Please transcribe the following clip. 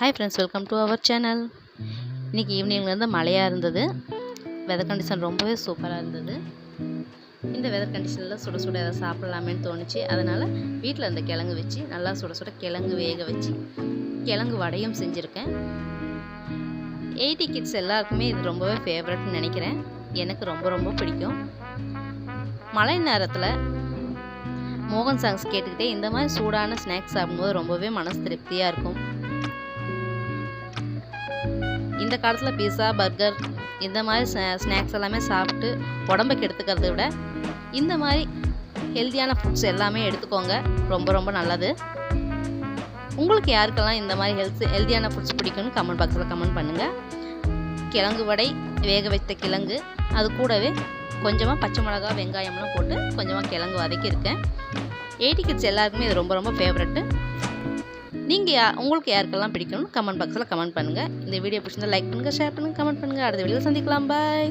Hi friends welcome to our channel இன்றைக்கி ஈவினிங்லேருந்து மழையாக இருந்தது. வெதர் கண்டிஷன் ரொம்பவே சூப்பராக இருந்தது. இந்த வெதர் கண்டிஷனில் சுட சுட எதாவது சாப்பிட்லாமேன்னு தோணுச்சு. அதனால் வீட்டில் இருந்த கிழங்கு வச்சு நல்லா சுட சுட கிழங்கு வேக வச்சு கிழங்கு வடையும் செஞ்சுருக்கேன். எயிட்டி கிட்ஸ் எல்லாருக்குமே இது ரொம்பவே ஃபேவரட்னு நினைக்கிறேன். எனக்கு ரொம்ப ரொம்ப பிடிக்கும். மழை நேரத்தில் மோகன் சாங்ஸ் கேட்டுக்கிட்டே இந்த மாதிரி சூடான ஸ்நாக்ஸ் சாப்பிடும்போது ரொம்பவே மனசு திருப்தியாக இருக்கும். இந்த காலத்தில் பீஸா பர்கர் இந்த மாதிரி ஸ்நாக்ஸ் எல்லாமே சாப்பிட்டு உடம்பை கெடுத்துக்கிறத விட இந்த மாதிரி ஹெல்த்தியான ஃபுட்ஸ் எல்லாமே எடுத்துக்கோங்க. ரொம்ப ரொம்ப நல்லது. உங்களுக்கு யாருக்கெல்லாம் இந்த மாதிரி ஹெல்த் ஹெல்த்தியான ஃபுட்ஸ் பிடிக்கும்னு கமெண்ட் பாக்ஸில் கமெண்ட் பண்ணுங்கள் கிழங்கு வடை வேக வைத்த கிழங்கு அது கூடவே கொஞ்சமாக பச்சை மிளகா வெங்காயம்லாம் போட்டு கொஞ்சமாக கிழங்கு வதக்கியிருக்கேன். எயிட்டி கிட்ஸ் எல்லாருக்குமே இது ரொம்ப ரொம்ப ஃபேவரெட்டு நீங்கள் யா உங்களுக்கு யாருக்கெல்லாம் பிடிக்கும்னு கமெண்ட் பாக்ஸில் கமெண்ட் பண்ணுங்கள் இந்த வீடியோ பிடிச்சிருந்தால் லைக் பண்ணுங்கள் ஷேர் பண்ணுங்கள் கமெண்ட் பண்ணுங்கள் அடுத்த வீடியோவில் சந்திக்கலாம். பாய்